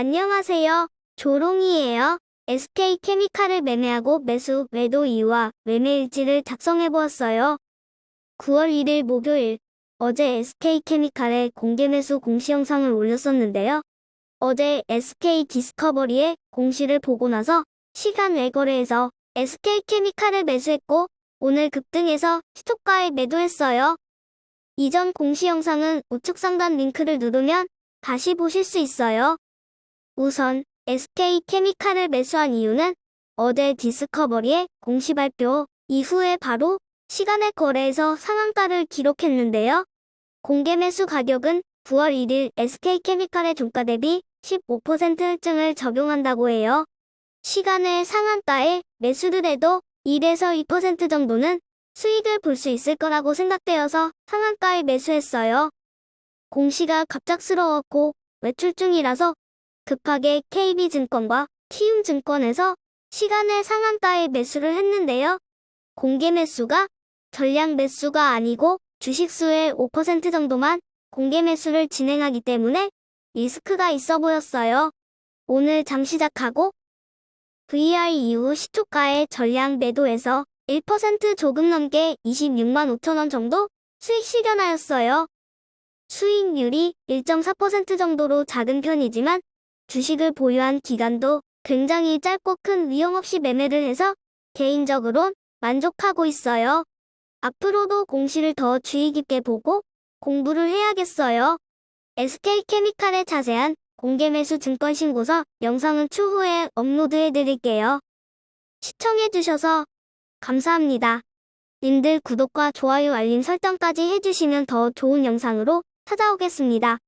안녕하세요. 조롱이에요. SK케미칼을 매매하고 매수, 매도 이유와 매매 일지를 작성해 보았어요. 9월 1일 목요일, 어제 SK케미칼의 공개 매수 공시 영상을 올렸었는데요. 어제 SK 디스커버리의 공시를 보고 나서 시간 외 거래에서 SK케미칼을 매수했고 오늘 급등해서 시초가에 매도했어요. 이전 공시 영상은 우측 상단 링크를 누르면 다시 보실 수 있어요. 우선 SK케미칼을 매수한 이유는 어제 디스커버리의 공시 발표 이후에 바로 시간의 거래에서 상한가를 기록했는데요. 공개 매수 가격은 9월 1일 SK케미칼의 종가 대비 15% 할증을 적용한다고 해요. 시간의 상한가에 매수를 해도 1에서 2% 정도는 수익을 볼 수 있을 거라고 생각되어서 상한가에 매수했어요. 공시가 갑작스러웠고 외출 중이라서 급하게 KB증권과 키움증권에서 시간의 상한가에 매수를 했는데요. 공개 매수가 전량 매수가 아니고 주식수의 5% 정도만 공개 매수를 진행하기 때문에 리스크가 있어 보였어요. 오늘 장 시작하고 VR 이후 시초가의 전량 매도에서 1% 조금 넘게 26만 5천원 정도 수익 실현하였어요. 수익률이 1.4% 정도로 작은 편이지만 주식을 보유한 기간도 굉장히 짧고 큰 위험 없이 매매를 해서 개인적으로 만족하고 있어요. 앞으로도 공시를 더 주의 깊게 보고 공부를 해야겠어요. SK케미칼의 자세한 공개 매수 증권 신고서 영상은 추후에 업로드해 드릴게요. 시청해 주셔서 감사합니다. 님들 구독과 좋아요 알림 설정까지 해주시면 더 좋은 영상으로 찾아오겠습니다.